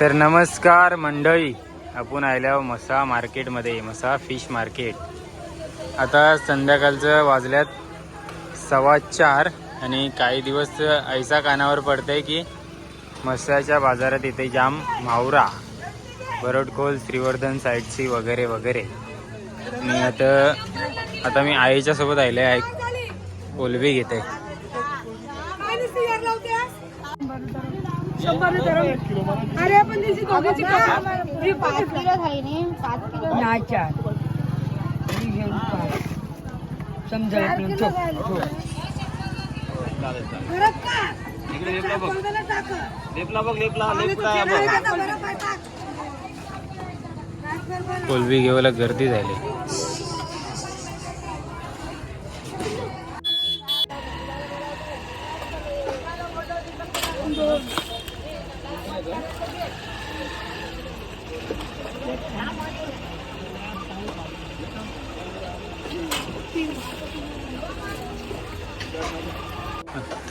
तर नमस्कार मंडळी. आपण आल्यावर मसा मार्केटमध्ये मसा फिश मार्केट. आता संध्याकाळचं वाजल्यात सव्वा चार आणि काही दिवस ऐसा कानावर पडतंय की मसाच्या बाजारात इथे जाम मावरा बरडखोल श्रीवर्धन साईडची वगैरे वगैरे. आणि आता आता मी आईच्या सोबत आले आहे. कोलबी घेते. अरे पण त्याची दोघीची. ही पाच किलो नाही पाच किलो नाही चार. ही. घेऊन पाच. समजा. कोलबी घेवायला गर्दी झाली.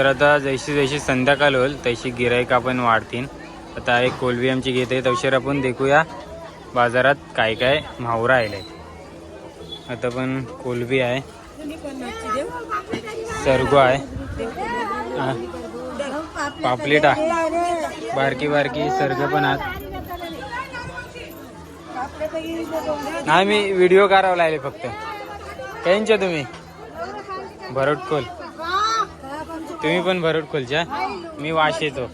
तर आता जैशी जैशी संध्याकाळ होईल तशी गिरायक आपण वाढतील. आता एक कोलबी आमची घेते तवशीर आपण देखूया बाजारात काय काय म्हावरा आहे आता पण कोलबी आहे. सरगो आहे. पापलेट आहे. बारकी बारकी सर्ग पण आहेत. नाही मी व्हिडिओ करावं लागले फक्त. त्यांच्या तुम्ही. भरटकोल तुम्ही पण भरटखोलच्या मी वाश येतो.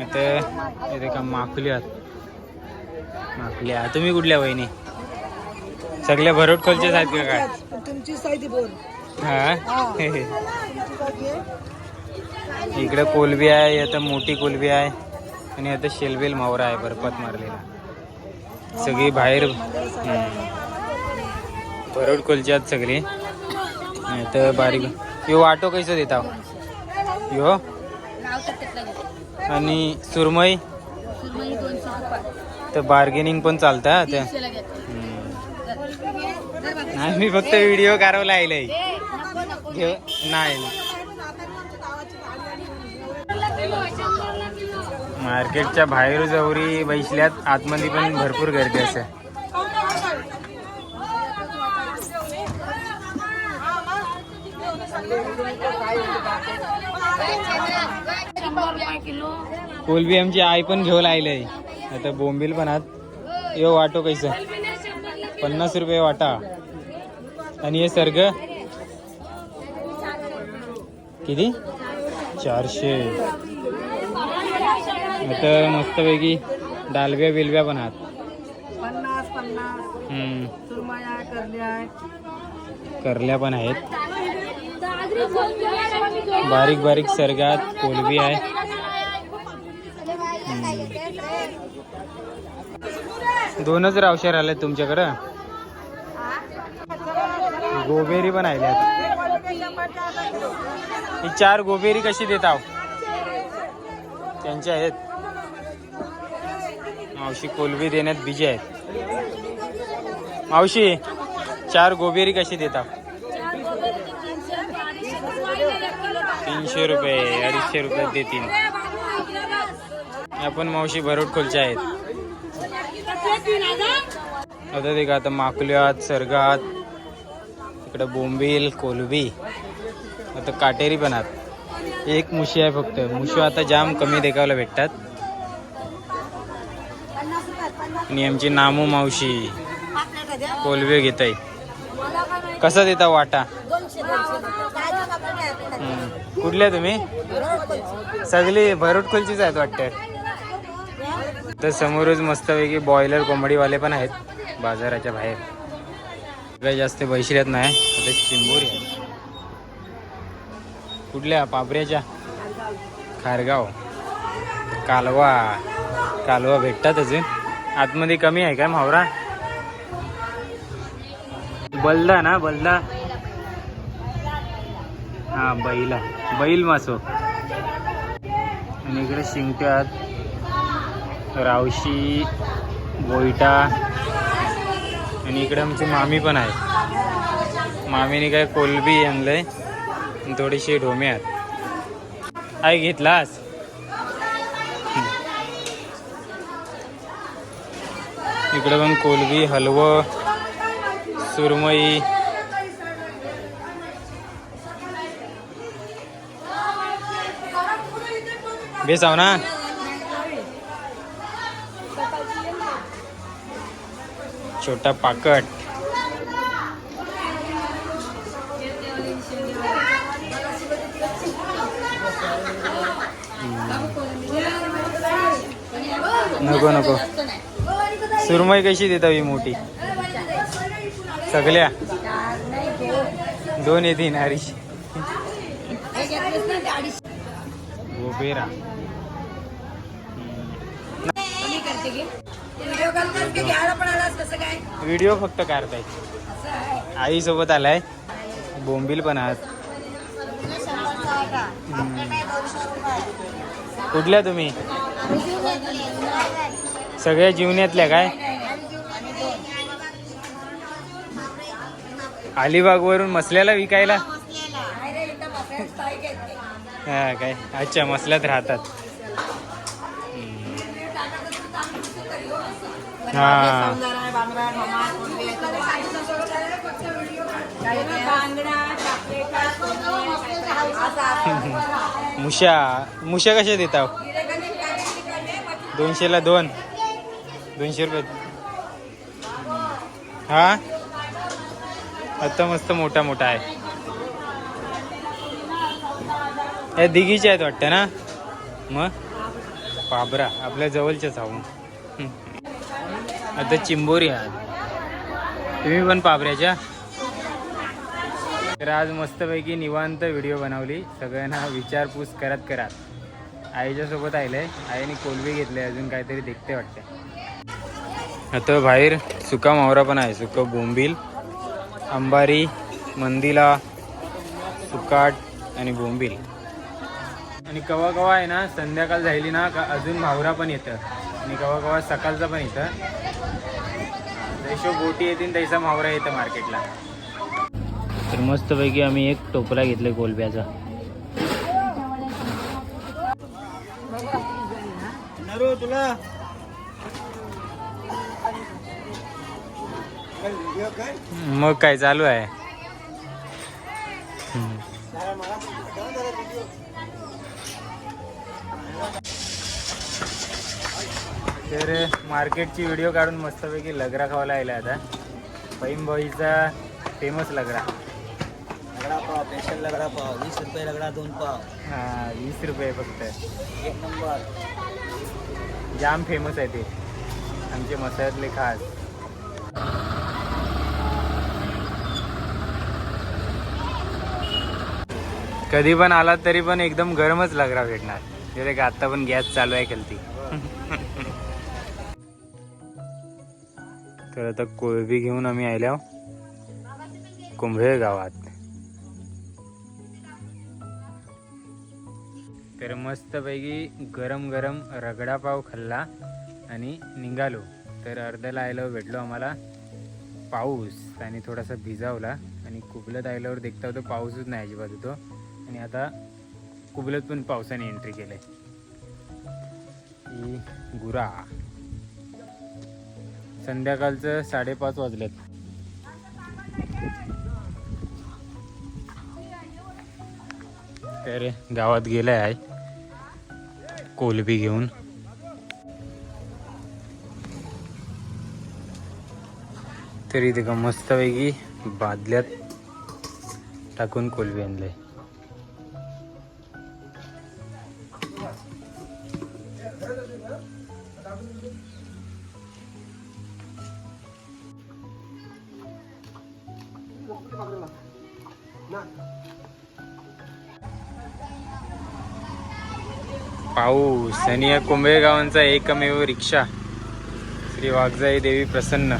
आता का माकुली आहात माकुली आहात तुम्ही कुठल्या वहिनी? सगळ्या भरटखोलच्याच आहेत का काय? हा? इकडे कोलबी आहे आता मोठी कोलबी आहे. आणि आता शेलबेल मावरा आहे बर्फात मारलेला. सगळी बाहेर भरड कोलची आहेत सगळी. नाही तर बारीक. यो वाटो कैसं देता हो? यो. आणि सुरमई? तर बार्गेनिंग पण चालतं त्या. नाही मी फक्त व्हिडिओ करावला आयलंय घेऊ नाही मार्केटच्या बाहेर जवरी बैसल्यात आतमध्ये पण भरपूर गर्दी असते. कोलबी आमची आई पण घेऊन आयलंय आता बोंबील पण आहात. यो वाटो कैसं? पन्नास रुपये वाटा. आणि हे सर्ग? किती? चारशे. आता मस्तपैकी डालब्या बिलब्या पण आहात. करल्या पण आहेत. बारीक बारीक सर्गात कोलबी आहे हम्म. दोनच रावशेर आले तुमच्याकडं? गोबेरी पण आल्यात ही चार गोबेरी कशी देताव त्यांच्या आहेत. मावशी कोलबी देण्यात बिजी आहेत. मावशी चार गोबेरी कशी देता तीनशे रुपये अडीचशे रुपये देतील. आपण मावशी भरोट खोलच्या आहेत. आता ते का आता माकुल्यात सरगात इकडं बोंबील कोलबी आता काटेरी पण आहात. एक मुशी आहे फक्त. मुशी आता जाम कमी देखावला भेटतात. आणि आमची नामू मावशी कोलबी घेत आहे कसा देता वाटा? कुठल्या तुम्ही? सगळी भरोटखोलचीच आहेत वाटतं. तर समोरच मस्तपैकी बॉयलर कोंबडीवाले पण आहेत. बाजाराच्या बाहेर. काही जास्त बैशिल्यात नाही आता चिंबोरी आहे. कुठल्या? पापऱ्याच्या? खारगाव. कालवा. कालवा भेटतात अजून. आतमध्ये कमी आहे का मावरा? बलदा ना बलदा? हा बैला. बैल मासो. आणि इकडे शिंगट्यात रावशी बोईटा आणि इकडे आमची मामी पण आहे. मामीने काय कोलबी आणलंय आणि थोडीशी ढोमे आहेत. आई घेतलास? इकडे पण कोलबी हलवं सुरमई. बेसाव ना? छोटा पाकट. नको नको. सुरमई कशी देता ही मोठी? सगळ्या? दोन येतील अडीचशे गोबेरा व्हिडिओ फक्त काढताय. आई सोबत आलाय. बोंबील पण आहात कुठल्या तुम्ही? सगळ्या जीवनातल्या काय? अलिबाग वरून मसल्याला विकायला? हा काय? अच्छा मसल्यात राहतात. हा. मुशा मुशा कशा देता दोनशेला दोन. दोनशे रुपये. हा? आता मस्त मोठा मोठा आहे. या दिघीच्या आहेत वाटतं ना? मग? पाबरा आपल्या जवळच्याच आहो. आता चिंबोरी आहात तुम्ही पण पाबऱ्याच्या तर आज मस्तपैकी निवांत व्हिडिओ बनवली. सगळ्यांना विचारपूस करत करत. आईच्यासोबत आईलं. आहे आईने कोलबी घेतली. अजून काहीतरी देखते वाटते. आता बाहेर सुका मावरा पण आहे. सुका बोंबील अंबारी मंदिला सुकाट आणि बोंबील. आणि कवा कवा आहे ना संध्याकाळ झाली ना का अजून मावरा पण येतं. आणि कवा कवा सकाळचा पण येतं. जैशो बोटी येतील तैसा मावरा येतं मार्केटला तर मस्तपैकी आम्ही एक टोपला घेतलं कोलब्याचा तुला? मग काय चालू आहे? तर मार्केटची व्हिडिओ काढून मस्तपैकी लगरा खावायला आला आता. पैम भाईचा फेमस लगरा. लगडा पाव स्पेशल लगडा पाव वीस रुपये लगडा दोन पाव. हा वीस रुपये फक्त. एक नंबर. जाम फेमस आहे ते. आमचे मसाल्यातले खास. कधी पण आलात तरी पण एकदम गरमच लगरा भेटणार. जरे का आता पण गॅस चालू आहे कलती तर आता कोळबी घेऊन आम्ही आल्या कुंभळे गावात. तर मस्तपैकी गरम गरम रगडा पाव खाल्ला आणि निघालो. तर अर्ध्याला आयल्यावर भेटलो आम्हाला पाऊस आणि थोडासा भिजावला आणि कुबलत आयल्यावर देखता होतो पाऊसच नाही अजिबात होतो. आणि आता कुबलत पण पावसाने एंट्री केलं ही गुरा. संध्याकाळचं साडेपाच वाजलेत. तर गावात गेलाय आहे कोलबी घेऊन. तरी इथे का मस्तपैकी बादल्यात टाकून कोलबी आणलंय. आणि या कुंभे गावांचा एकमेव रिक्षा श्री वाघजाई देवी प्रसन्न.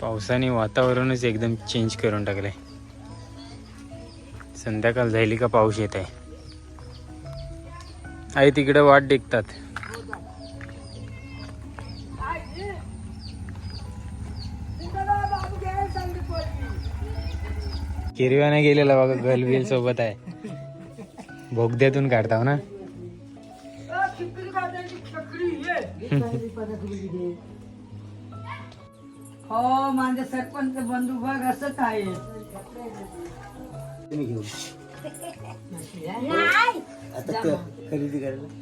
पावसाने वातावरणच एकदम चेंज करून टाकलंय. संध्याकाळ झाली का पाऊस येत आहे. आई तिकडे वाट देखतात. किरव्याने गेलेला बघा गलबिल सोबत आहे. बोगद्यातून काढताव ना. हो माझे सरपंच बंधू बघ असंच आहे.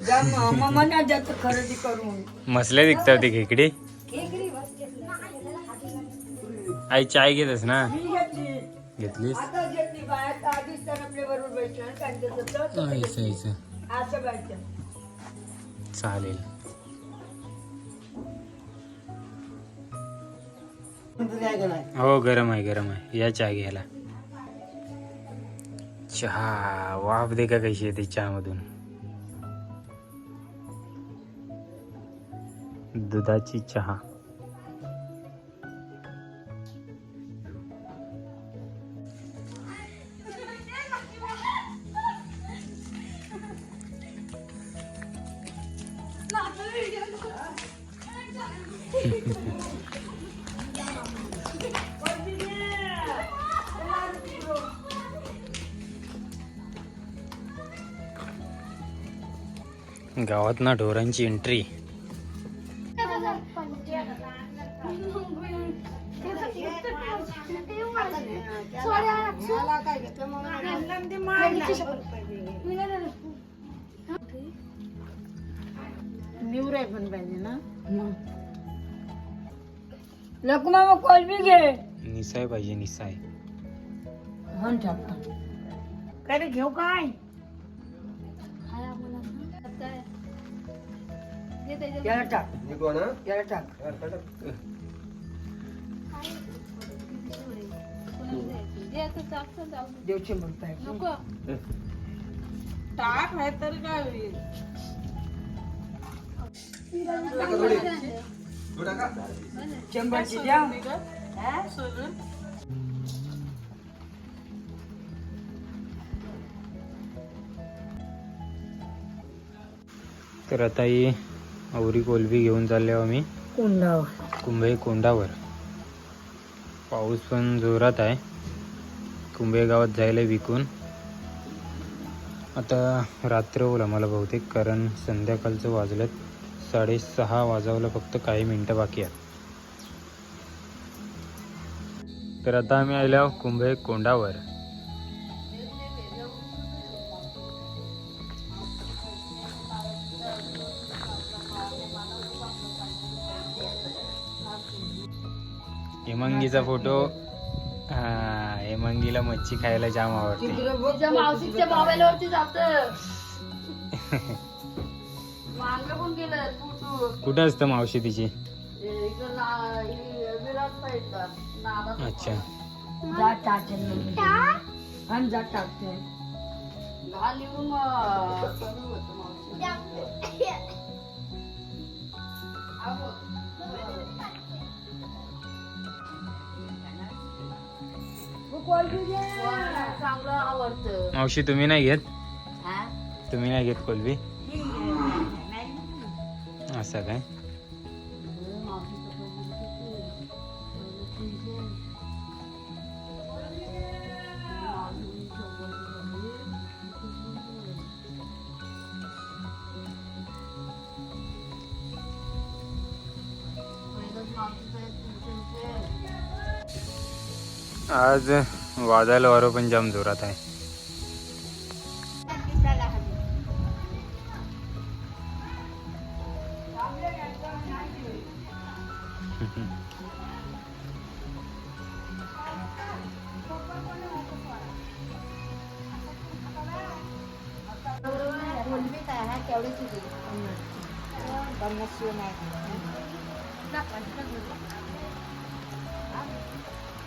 जा म- म- मना जात खरेदी करून. मसले दिखतात ती खेकडी? आई चाय घेतस ना? घेतलीस? आता घेतली बाहेर आधीच तर आपल्या बरोबर बैठलं आणि त्यांचं तसं ऐस ऐस असं बायचं चालेल. हो गरम आहे गरम आहे. या चहा घ्यायला. चहा वाफ दे का कशी येते चहा मधून दुधाची चहा. गावात ना ढोरांची एंट्री निवराय पण पाहिजे ना? लकुमा मग कोलबी घे निसाय पाहिजे निसाय. काय रे घेऊ काय? याला टाक. याला टाक. देवचे म्हणताय टाक. नाही तर काय होईल? शंभरची द्या. तर आता ही आवरी कोलबी घेऊन चालले आम्ही. कुंडाव कुंभे कोंडावर. पाऊस पण जोरात आहे. कुंभे गावात जायला विकून. आता रात्र होईल आम्हाला बहुतेक कारण संध्याकाळचं वाजलं साडेसहा वाजावलं फक्त काही मिनटं बाकी आहेत. तर आता आम्ही आलो कुंभे कोंडावर. हेमंगीचा फोटो. हा हेमंगीला मच्छी खायला जाम आवडते. तिच्या मावशीच्या मोबाईलवरती जात. मांग पण गेलं तू तू. कुठं असतं मावशी तिची? इकडं ना- इ- विराट साईडला. नाला अच्छा. जा टाकते आणि जा टाकते घाल येऊन अं, कमी होतं मावशी. पोरांना चांगलं आवडतं. मावशी तुम्ही नाही घेत? हा? तुम्ही नाही घेत कोलबी? असं काय. आज वाजायला वारं पण जाम जोरात आहे.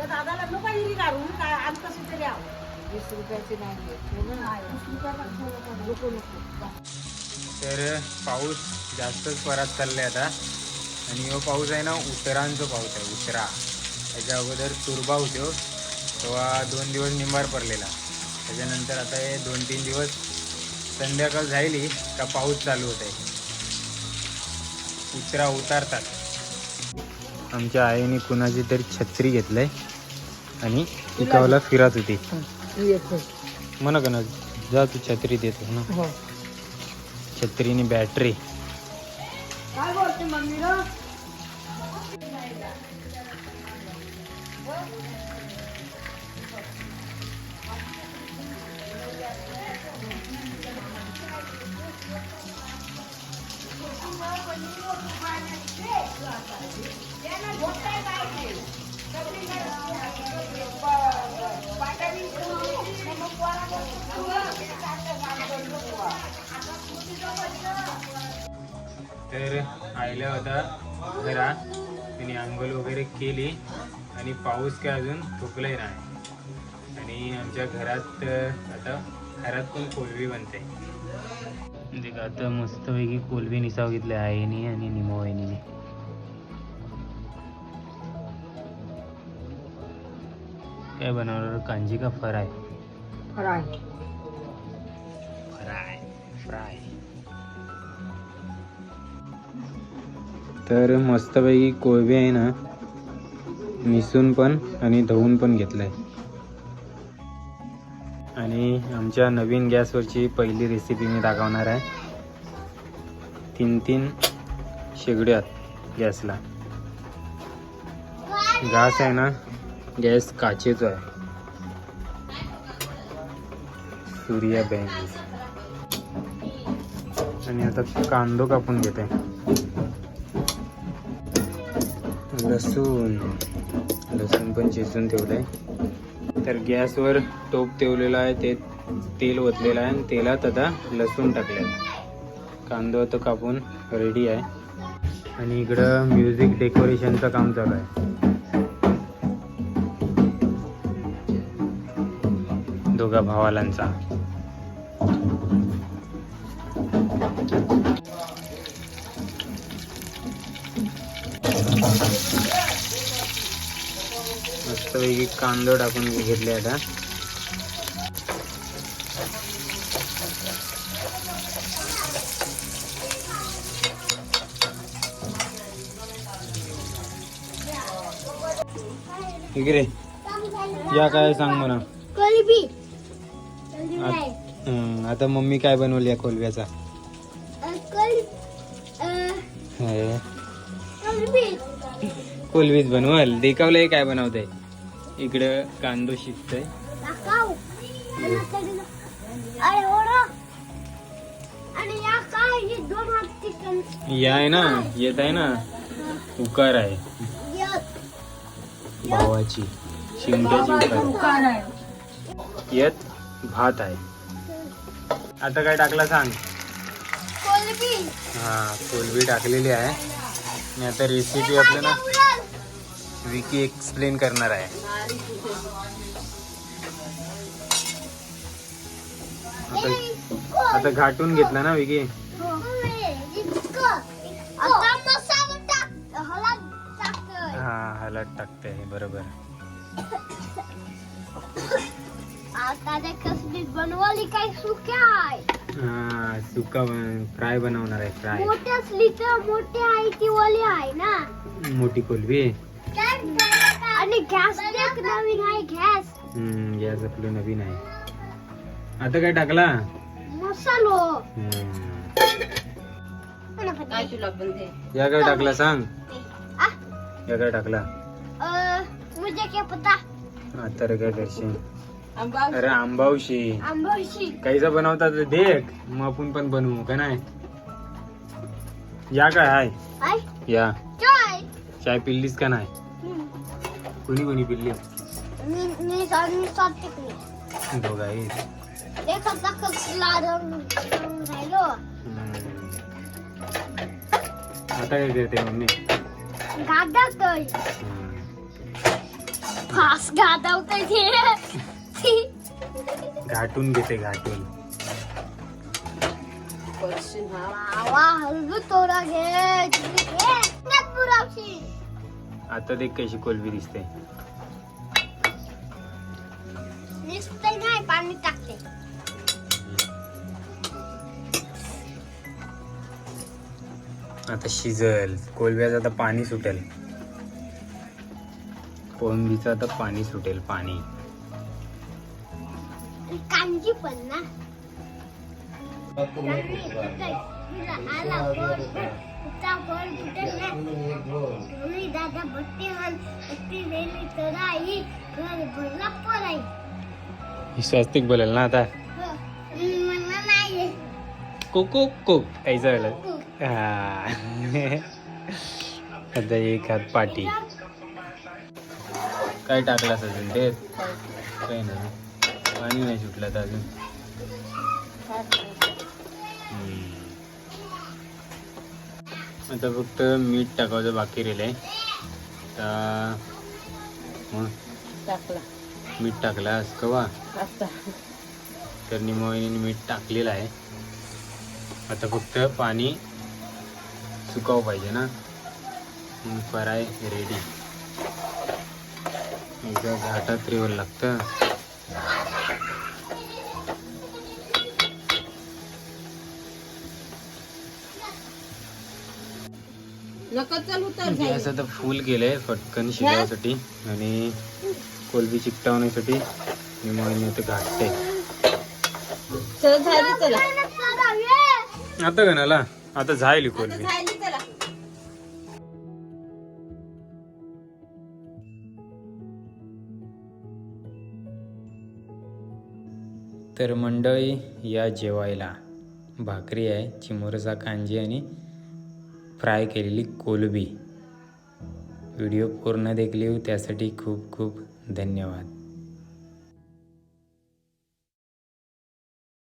तर दादाला नको हिरी काढून काय आज कसं तरी आव वीस रुपयाची नाही नको नको. तर पाऊस जास्तच परत चाललाय आता. आणि हो पाऊस आहे ना उतरांचा पाऊस आहे उतरा. त्याच्या अगोदर तुरबा होतो. तेव्हा दोन दिवस निंबार पडलेला. त्याच्यानंतर आता हे दोन तीन दिवस संध्याकाळ झाली का पाऊस चालू होत आहे उतरा उतारतात. आमच्या आईने कुणाची तरी छत्री घेतलंय. आणि पिकावला फिरत होती. म्हणा का ना जा तू छत्री देतो ना. हो. छत्रीनी बॅटरी काय बोलते मम्मीला तर आईला होता घरा तिने आंघोळ वगैरे केली आणि पाऊस काय अजून थुकलाय नाही. आणि आमच्या घरात आता घरात पण कोलवी बनते. म्हणजे का आता मस्तपैकी कोलवी निसाव घेतले आईने आणि निमो काय बनवणार? कांजी का फ्राय? फ्राय. Fry fry. तर मस्तपैकी कोळबी आहे ना निसून पण आणि धुवून पण घेतलंय. आणि आमच्या नवीन गॅसवरची पहिली रेसिपी मी दाखवणार आहे. तीन तीन शेगड्यात गॅसला. गॅस आहे ना गॅस काचेचा आहे. सूर्या बँक. आणि आता कांदो कापून घेते. लसूण. लसूण पण चेचून ठेवलंय. तर गॅसवर टोप ठेवलेला आहे ते तेल ओतलेलं आहे आणि तेलात आता लसूण टाकले कांदो आता कापून रेडी आहे. आणि इकडं म्युझिक डेकोरेशनचं काम चालू आहे. दोघा भावालांचा. मस्तपैकी कांदो टाकून घेतले आता. इकडे. या काय सांग मला. आत- हं, आता मम्मी काय बनवली हे, कोलबी कोलबीच बनवल. देखावलंय काय बनवतंय? इकडं कांदो शिजतंय. आणि या आहे ना? येत आहे ना? उकार आहे. भावाची. शिमट्याची उकार आहे. कार आहे येत भात आहे. आता काय टाकला सांग? हा कोलबी टाकलेली आहे. आणि आता रेसिपी आपल्याला विकी एक्सप्लेन करणार आहे. आता आता घाटून घेतला ना विकी? टाकतोय. हा हलत टाकते बरोबर. बनवली काय सुक्या आहे? हा सुका फ्राय बनवणार आहे फ्राय. मोठ्या असली तर मोठी आहे ती ओली आहे ना? मोठी कोलबी आणि गॅस एक नवीन आहे गॅस. हम्म गॅस आपलं नवीन आहे. आता काय टाकला? मसालो. हम्म. काय तुला बनते या काय टाकला सांग. आ, या काय टाकला. अ, मुझे क्या पता? आता रे काय करशील? अरे आंबावशी. आंबोशी काहीचा बनवता तर देख. मग आपण पण बनवू का नाही? या काय हाय? या. चाय. चाय पिल्लीस का नाही. कुणी कुणी पिल्ली? मी मी मी साथ टिकली दोघा एक आता कसला रंग रंग राहिलो आता काय करते मम्मी? गादावतोय हम्म. फास ते घाटून घेते घाटून. आता देख कशी कोलबी दिसते. नाही पाणी टाकते आता शिजल. कोलब्याचं आता पाणी सुटेल. कोलंबीचं आता पाणी सुटेल पाणी. कांजी पण ना. दादा हान तर आई घर भरला ही स्वस्तिक बोलेल ना आता. मला नाही. Cook cook. कुक ऐसा बोलेल हा. आता एक हात पाठी काय टाकलास अजून ते? काही नाही. पाणी नाही सुटलं तर अजून. आता फक्त मीठ टाकायचं बाकी राहिलंय. तर मग टाकला. मीठ टाकलास कवा? तर निमोईने मीठ टाकलेलं आहे. आता फक्त पाणी सुकावं पाहिजे ना. फ्राय रेडी एकदा घाटात रेवर लागतं. नका चालू तर गॅस आता फुल केलंय पटकन शिजवण्यासाठी आणि कोलबी चिकटवण्यासाठी निमोईने ते घाटते आता गणाला आता झाली कोलबी. तर मंडळी या जेवायला भाकरी आहे चिमुरसा कांजी आणि फ्राय केलेली कोलबी. व्हिडिओ पूर्ण देखली त्यासाठी खूप खूप धन्यवाद.